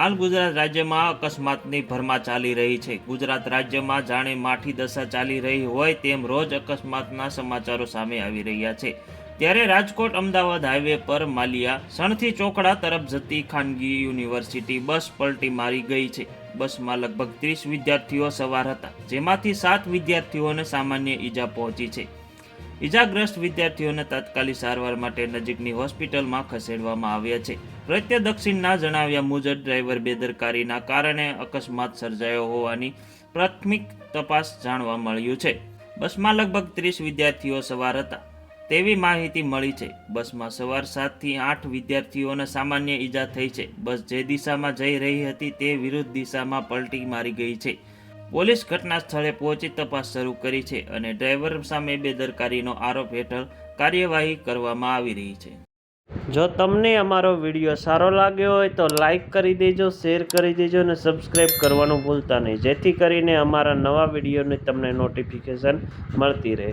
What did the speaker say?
હાલ ગુજરાત રાજ્યમાં અકસ્માતની ભરમા ચાલી રહી છે. ગુજરાત રાજ્યમાં જાણે માઠી દશા ચાલી રહી હોય તેમ રોજ અકસ્માતના સમાચારો સામે આવી રહ્યા છે. ત્યારે રાજકોટ અમદાવાદ હાઈવે પર માલિયા સણથી ચોકડા તરફ જતી ખાનગી યુનિવર્સિટી બસ પલટી મારી ગઈ છે. બસમાં લગભગ ત્રીસ વિદ્યાર્થીઓ સવાર હતા, જેમાંથી સાત વિદ્યાર્થીઓને સામાન્ય ઈજા પહોંચી છે. ઈજાગ્રસ્ત વિદ્યાર્થીઓને તાત્કાલિક સારવાર માટે નજીકની હોસ્પિટલમાં ખસેડવામાં આવ્યા છે. પ્રત્યદક્ષિણના જણાવ્યા મુજબ, ડ્રાઈવર બેદરકારીના કારણે અકસ્માત સર્જાયો હોવાની પ્રાથમિક તપાસ જાણવા મળ્યું છે. બસમાં લગભગ ત્રીસ વિદ્યાર્થીઓ સવાર હતા. તેવી માહિતી મળી છે. બસમાં સવાર સાતથી આઠ વિદ્યાર્થીઓને સામાન્ય ઈજા થઈ છે. બસ જે દિશામાં જઈ રહી હતી તે વિરુદ્ધ દિશામાં પલટી મારી ગઈ છે. પોલીસ ઘટના સ્થળે પહોંચી તપાસ શરૂ કરી છે અને ડ્રાઈવર સામે બેદરકારીનો આરોપ હેઠળ કાર્યવાહી કરવામાં આવી રહી છે. જો તમને અમારો વીડિયો સારો લાગ્યો હોય તો લાઈક કરી દેજો, શેર કરી દેજો અને સબસ્ક્રાઈબ કરવાનું ભૂલતા નહીં. જેથી કરીને અમારા નવા વિડીયોની તમને નોટિફિકેશન મળતી રહે.